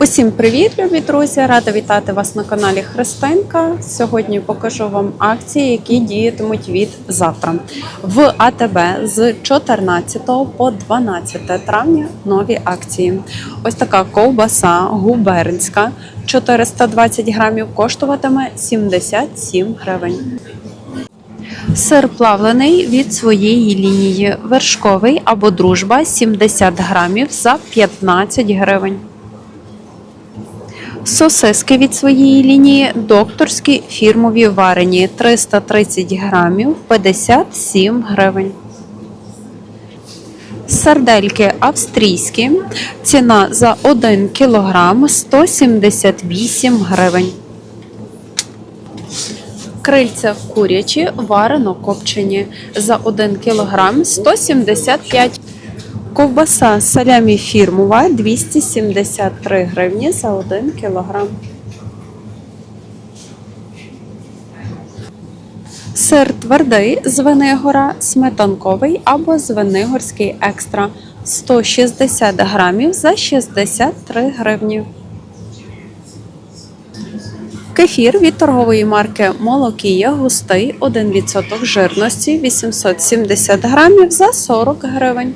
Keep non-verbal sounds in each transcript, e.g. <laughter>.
Усім привіт, любі друзі! Рада вітати вас на каналі Христинка. Сьогодні покажу вам акції, які діятимуть від завтра. В АТБ з 14 по 12 травня нові акції. Ось така ковбаса губернська 420 грамів коштуватиме 77 гривень. Сир плавлений від своєї лінії вершковий або дружба 70 грамів за 15 гривень. Сосиски від своєї лінії докторські фірмові варені 330 грамів 57 гривень. Сардельки австрійські. Ціна за 1 кілограм 178 гривень. Крильця курячі варено копчені за 1 кілограм 175 Ковбаса салямі фірмова 273 гривні за 1 кілограм. Сир твердий Звенигора, сметанковий або Звенигорський екстра 160 грамів за 63 гривні. Кефір від торгової марки Молокія густий 1% жирності 870 грамів за 40 гривень.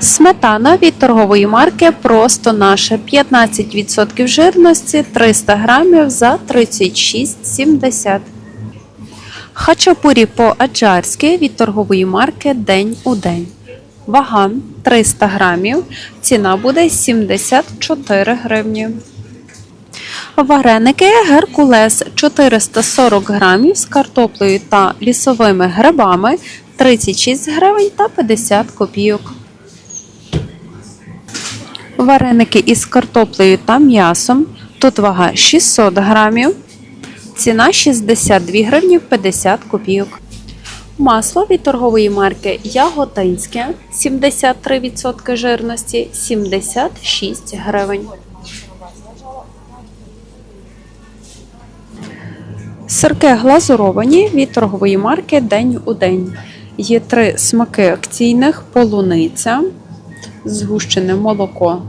Сметана від торгової марки просто наша 15% жирності 300 грамів за 36,70. Хачапурі по-аджарськи від торгової марки День у день. Вага 300 грамів. Ціна буде 74 гривні. Вареники Геркулес 440 грамів з картоплею та лісовими грибами 36 гривень та 50 копійок. Вареники із картоплею та м'ясом. Тут вага 600 грамів. Ціна 62 гривні 50 копійок. Масло від торгової марки Яготинське 73% жирності 76 гривень. Сирки глазуровані від торгової марки День у день. Є три смаки акційних: полуниця, згущене молоко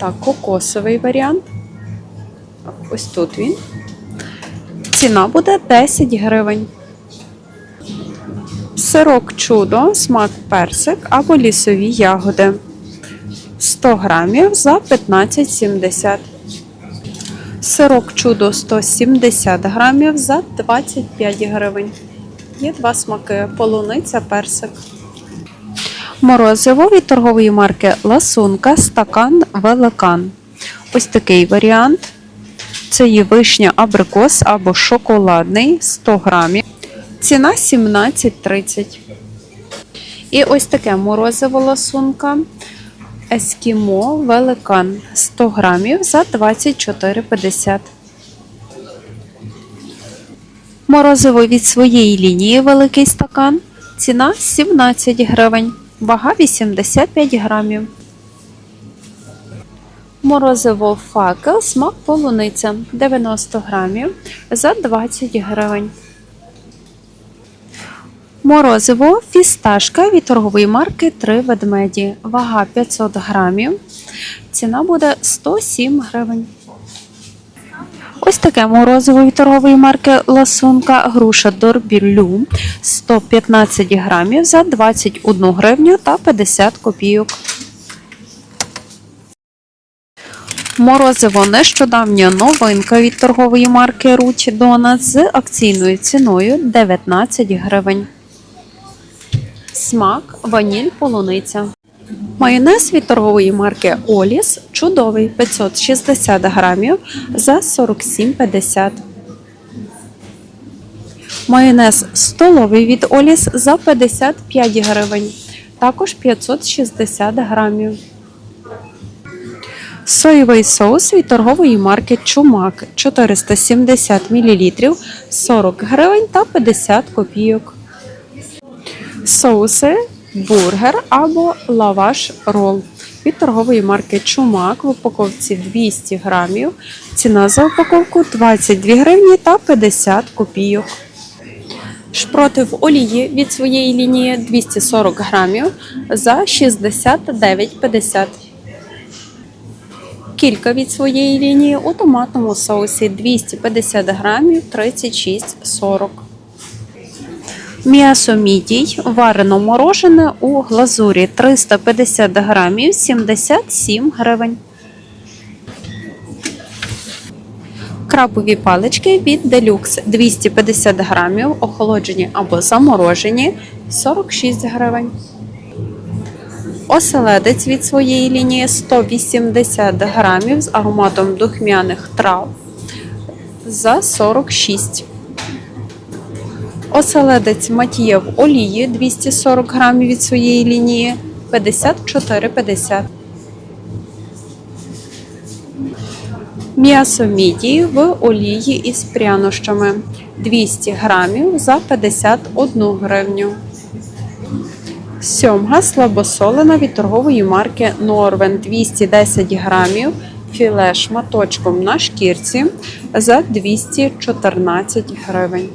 та кокосовий варіант. Ось тут він. Ціна буде 10 гривень. Сирок чудо, смак персик або лісові ягоди. 100 грамів за 15,70. Сирок чудо 170 грамів за 25 гривень. Є два смаки: полуниця, персик. Морозиво від торгової марки Ласунка, стакан великан. Ось такий варіант. Це є вишня абрикос або шоколадний 100 грамів. Ціна 17,30. І ось таке морозиво ласунка. Ескімо великан 100 грамів за 24,50. Морозиво від своєї лінії великий стакан. Ціна 17 гривень. Вага 85 грамів. Морозиво факел, смак полуниця 90 грамів за 20 гривень. Морозиво фісташка від торгової марки 3 ведмеді. Вага 500 грамів. Ціна буде 107 гривень. Ось таке морозиво від торгової марки Ласунка груша Дорбілю 115 грамів за 21 гривню та 50 копійок. Морозиво нещодавня новинка від торгової марки Руті Дона з акційною ціною 19 гривень. Смак ваніль полуниця. Майонез від торгової марки Оліс чудовий 560 грамів за 47,50. Майонез столовий від Оліс за 55 гривень. Також 560 грамів. Соєвий соус від торгової марки Чумак 470 мл 40 гривень та 50 копійок. Соуси бургер або лаваш рол від торгової марки Чумак в упаковці 200 грамів. Ціна за упаковку 22 гривні та 50 копійок. Шпроти в олії від своєї лінії 240 грамів за 69,50. Кілька від своєї лінії у томатному соусі 250 грамів 36,40. М'ясо мідій варено морожене у глазурі 350 грамів 77 гривень. Крабові палички від Deluxe 250 грамів, охолоджені або заморожені 46 гривень. Оселедець від своєї лінії 180 грамів з ароматом духмяних трав за 46. Оселедець матіє в олії 240 грамів від своєї лінії 54,50. М'ясо мідії в олії із прянощами 200 грамів за 51 гривню. Сьомга слабосолена від торгової марки Норвен 210 грамів, філе шматочком на шкірці за 214 гривень.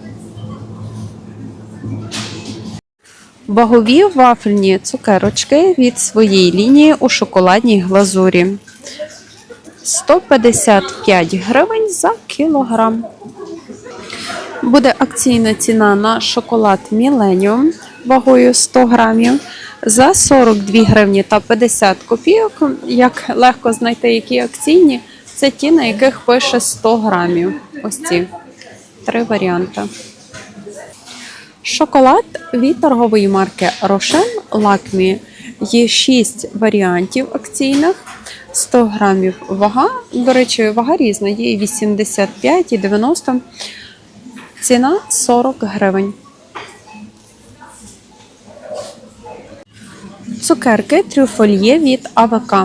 Вагові вафельні цукерочки від своєї лінії у шоколадній глазурі. 155 гривень за кілограм. Буде акційна ціна на шоколад Millennium вагою 100 грамів за 42 гривні та 50 копійок. Як легко знайти, які акційні, це ті, на яких пише 100 грамів. Ось ці три варіанти. Шоколад від торгової марки Рошен Лакмі. Є 6 варіантів акційних. 100 грамів вага. До речі, вага різна. Є і 85 і 90. Ціна 40 гривень. Цукерки трюфольє від АВК.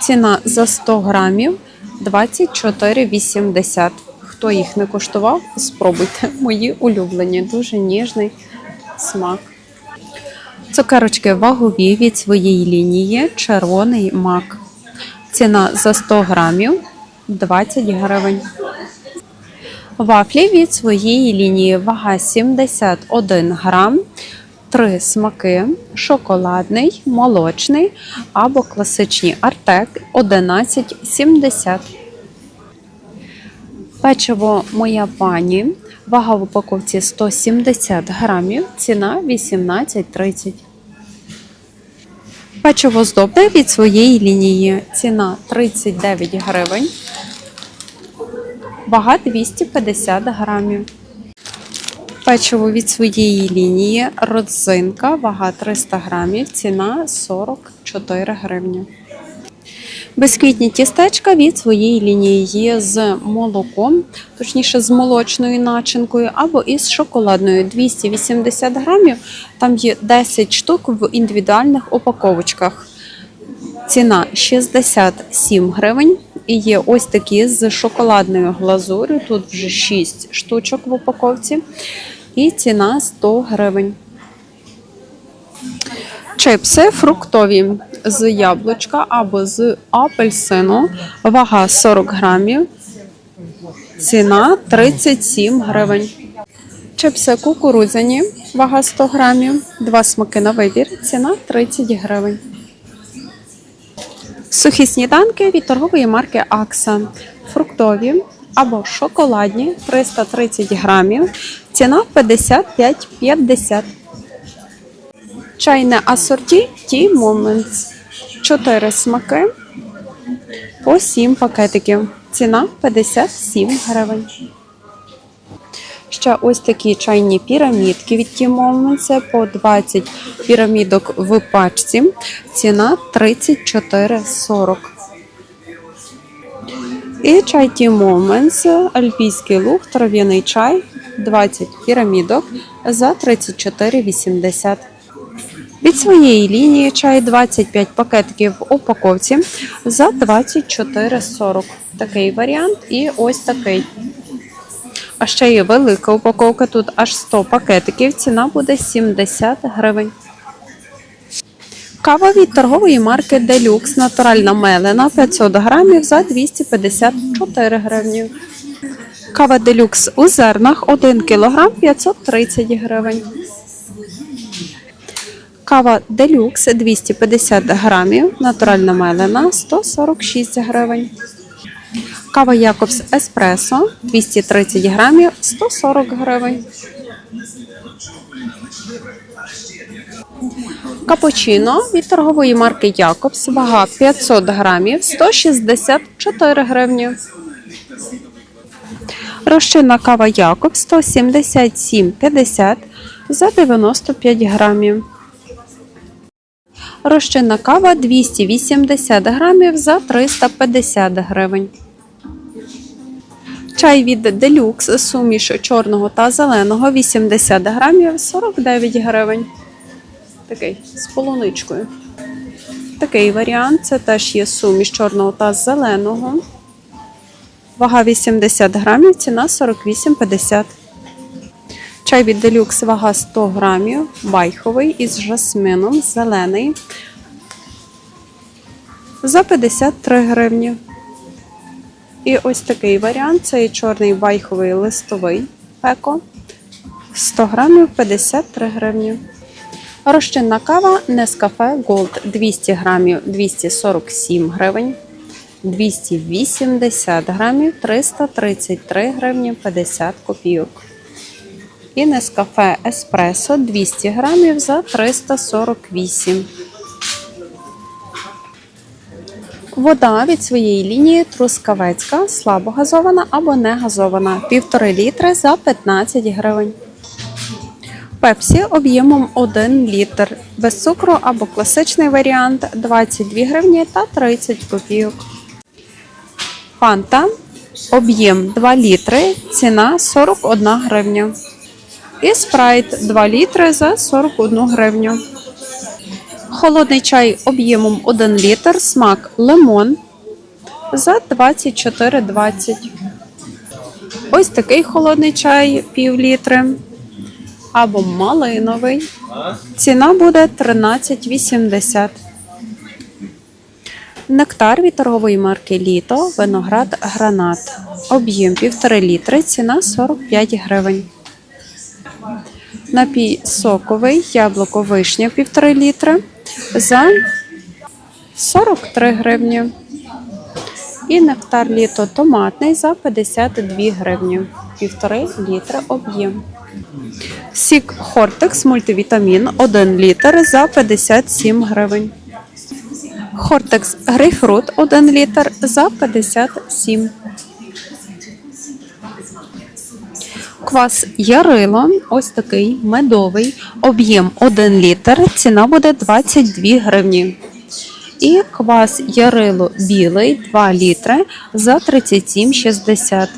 Ціна за 100 грамів 24,80. Хто їх не куштував, спробуйте. <laughs> Мої улюблені, дуже ніжний смак. Цукерочки вагові від своєї лінії червоний мак. Ціна за 100 грамів 20 гривень. Вафлі від своєї лінії вага 71 грам. Три смаки: шоколадний, молочний або класичні артек 11,70. Печиво моя пані. Вага в упаковці 170 грамів, ціна 18,30. Печиво здобне від своєї лінії. Ціна 39 гривень. Вага 250 грамів. Печиво від своєї лінії. Родзинка, вага 300 грамів, ціна 44 гривні. Безквітні тістечка від своєї лінії є з молоком, точніше з молочною начинкою, або із шоколадною 280 грамів. Там є 10 штук в індивідуальних упаковочках. Ціна 67 гривень. І є ось такі з шоколадною глазур'ю. Тут вже 6 штучок в упаковці. І ціна 100 гривень. Чипси фруктові з яблучка або з апельсину. Вага 40 грамів. Ціна 37 гривень. Чипси кукурудзяні, вага 100 грамів. Два смаки на вибір. Ціна 30 гривень. Сухі сніданки від торгової марки Акса. Фруктові або шоколадні 330 грамів. Ціна 55,50. Чайне асорті Tea Moments. 4 смаки по 7 пакетиків. Ціна 57 гривень. Ще ось такі чайні пірамідки від Tea Moments по 20 пірамідок в пачці. Ціна 34,40. І чай Tea Moments, альпійський луг, трав'яний чай, 20 пірамідок за 34,80. Від своєї лінії чай 25 пакетиків в упаковці за 24,40. Такий варіант і ось такий. А ще є велика упаковка, тут аж 100 пакетиків, ціна буде 70 гривень. Кава від торгової марки Deluxe натуральна мелена 500 грамів за 254 гривні. Кава Deluxe у зернах 1 кг 530 гривень. Кава Делюкс 250 грамів, натуральна мелена 146 гривень. Кава Якобс Еспресо 230 грамів 140 гривень. Капучино від торгової марки Якобс, вага 500 грамів 164 гривні. Розчинна кава Якобс 177,50 за 95 грамів. Розчинна кава 280 грамів за 350 гривень. Чай від Делюкс суміш чорного та зеленого 80 грамів 49 гривень. Такий з полуничкою. Такий варіант це теж є суміш чорного та зеленого. Вага 80 грамів, ціна 48,50. Чай від Делюкс вага 100 грамів, байховий із жасмином, зелений. За 53 гривні. І ось такий варіант це чорний байховий листовий пеко. 100 грамів 53 гривні. Розчинна кава Nescafe Gold 200 грамів 247 гривень. 280 грамів 333 гривні 50 копійок. І Nescafe Espresso 200 грамів за 348. Вода від своєї лінії трускавецька, слабогазована або не газована. 1,5 літри за 15 гривень. Пепсі об'ємом 1 літр. Без цукру або класичний варіант 22 гривні та 30 копійок. Фанта об'єм 2 літри, ціна 41 гривня. І спрайт 2 літри за 41 гривню. Холодний чай об'ємом 1 літр, смак лимон за 24,20. Ось такий холодний чай пів літри або малиновий. Ціна буде 13,80. Нектар від торгової марки Літо, виноград гранат. Об'єм 1,5 літри, ціна 45 гривень. Напій соковий, яблуко вишня 1,5 літри за 43 гривні. І нектар літо томатний за 52 гривні. 1,5 літри об'єм. Сік Хортекс мультивітамін 1 літр за 57 гривень. Хортекс грейпфрут 1 літр за 57. Квас Ярило, ось такий медовий, об'єм 1 літр, ціна буде 22 гривні. І квас Ярило білий 2 літри за 37,60.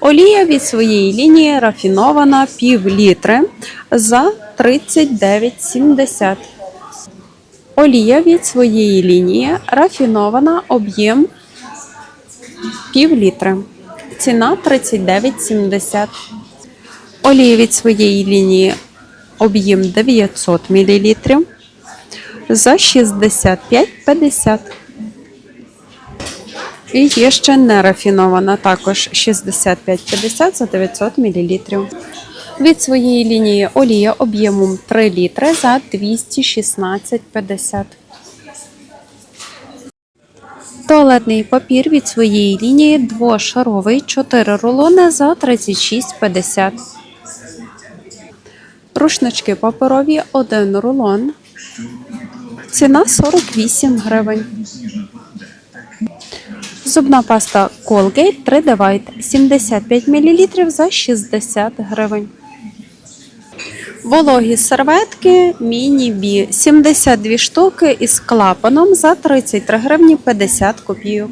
Олія від своєї лінії рафінована пів літри за 39,70. Олія від своєї лінії рафінована об'єм пів літри. Ціна 39,70. Олія від своєї лінії об'єм 900 мл за 65,50. І є ще нерафінована, також 65,50 за 900 мл. Від своєї лінії олія об'ємом 3 літри за 216,50. Туалетний папір від своєї лінії двошаровий 4 рулони за 36,50. Рушнички паперові 1 рулон. Ціна 48 гривень. Зубна паста Colgate 3D White 75 мл за 60 гривень. Вологі серветки міні-бі 72 штуки із клапаном за 33 гривні 50 копійок.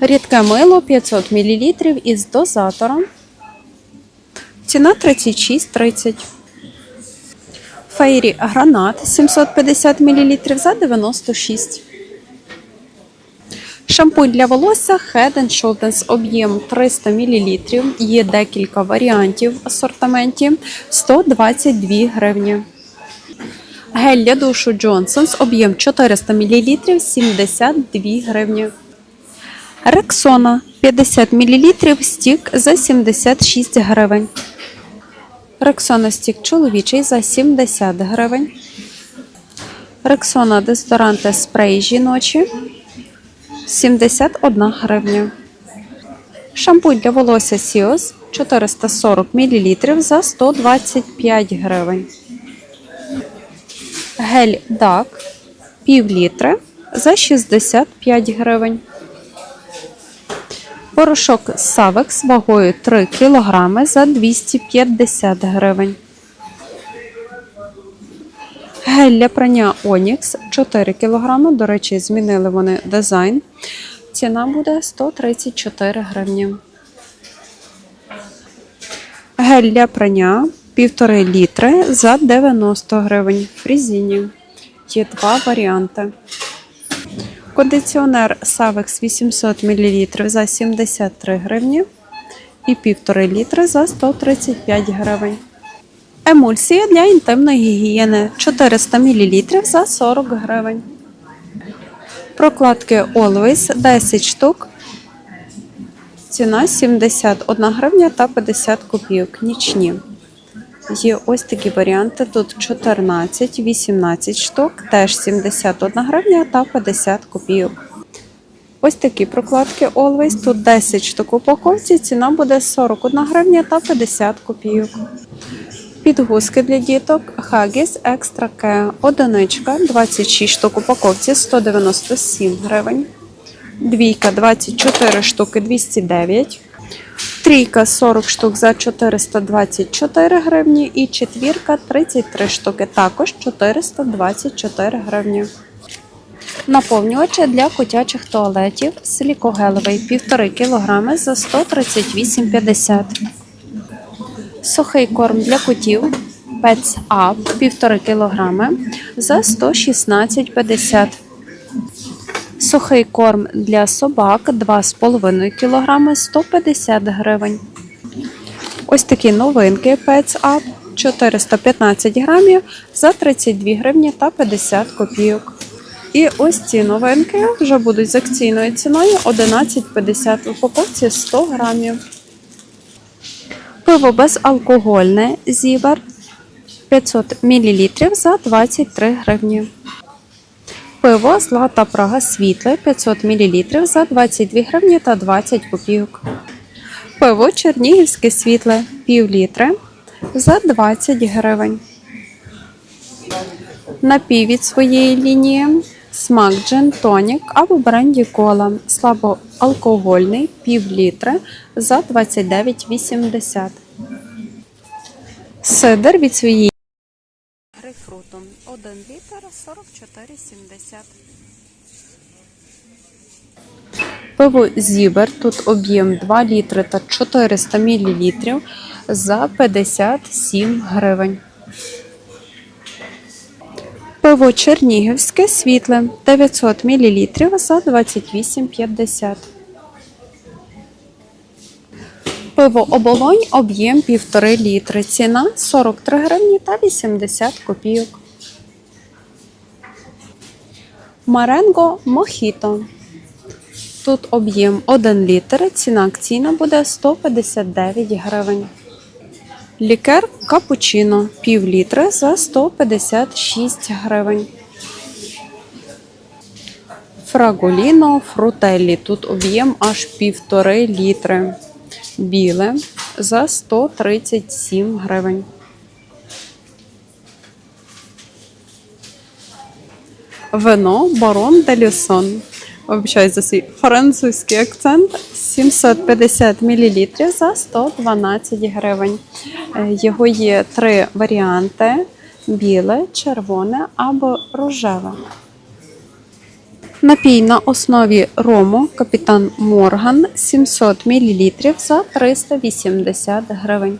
Рідке мило 500 мл із дозатором. Ціна 36,30. Фейрі гранат 750 мл за 96. Шампунь для волосся Head Shoulders об'єм 300 мл. Є декілька варіантів в асортименті 122 гривні. Гель для душу Johnson's об'єм 400 мл 72 гривні. Рексона 50 мл стік за 76 гривень. Рексона стік чоловічий за 70 гривень. Рексона дезодоранти спрей жіночі 71 гривня. Шампунь для волосся Сіос 440 мл за 125 гривень. Гель Дак пів літри за 65 гривень. Порошок Савекс вагою 3 кг за 250 гривень. Гель для прання Онікс 4 кг. До речі, змінили вони дизайн. Ціна буде 134 гривні. Гель для прання 1,5 літри за 90 гривень. Фрізіні. Є два варіанти. Кондиціонер Savex 800 мл за 73 гривні і 1,5 літри за 135 гривень. Емульсія для інтимної гігієни 400 мл за 40 гривень. Прокладки Always 10 штук. Ціна 71 гривня та 50 копійок. Нічні. Є ось такі варіанти. Тут 14, 18 штук, теж 71 гривня та 50 копійок. Ось такі прокладки Always. Тут 10 штук упаковці. Ціна буде 41 гривня та 50 копійок. Підгузки для діток Haggis Extra Care. Одиничка 26 штук упаковці 197 гривень. Двійка 24 штуки 209. Трійка 40 штук за 424 гривні. І четвірка 33 штуки, також 424 гривні. Наповнювачі для котячих туалетів силікогелевий 1,5 кг за 138,50 Сухий корм для котів Pets Up 1,5 кг за 116,50 Сухий корм для собак 2,5 кг 150 гривень. Ось такі новинки Pets Up 415 грамів за 32 гривні та 50 копійок. І ось ці новинки вже будуть з акційною ціною 11,50 в упаковці 100 грамів. Пиво безалкогольне Зібер 500 мл за 23 гривні. Пиво Злата Прага світле 500 мл за 22 гривні та 20 копійок. Пиво Чернігівське світле пів літри за 20 гривень. Напій від своєї лінії смак джин тонік або бренді кола слабоалкогольний пів літри за 29,80. Сидр від своєї грейпфрутом 1 літр 44,70. Пиво Зібер, тут об'єм 2 літри та 400 мл за 57 гривень. Пиво Чернігівське світле 900 мл за 28,50. Пиво оболонь об'єм 1,5 літри. Ціна 43 гривні та 80 копійок. Маренго Мохіто. Тут об'єм 1 літр. Ціна акційна буде 159 гривень. Лікер капучино пів літри за 156 гривень. Фраголіно фрутеллі. Тут об'єм аж півтори літри. Біле за 137 гривень. Вино Барон де Люсон. За свій французький акцент 750 мл за 112 гривень. Е, Його є три варіанти: біле, червоне або рожеве. Напій на основі рому капітан Морган 700 мл за 380 гривень.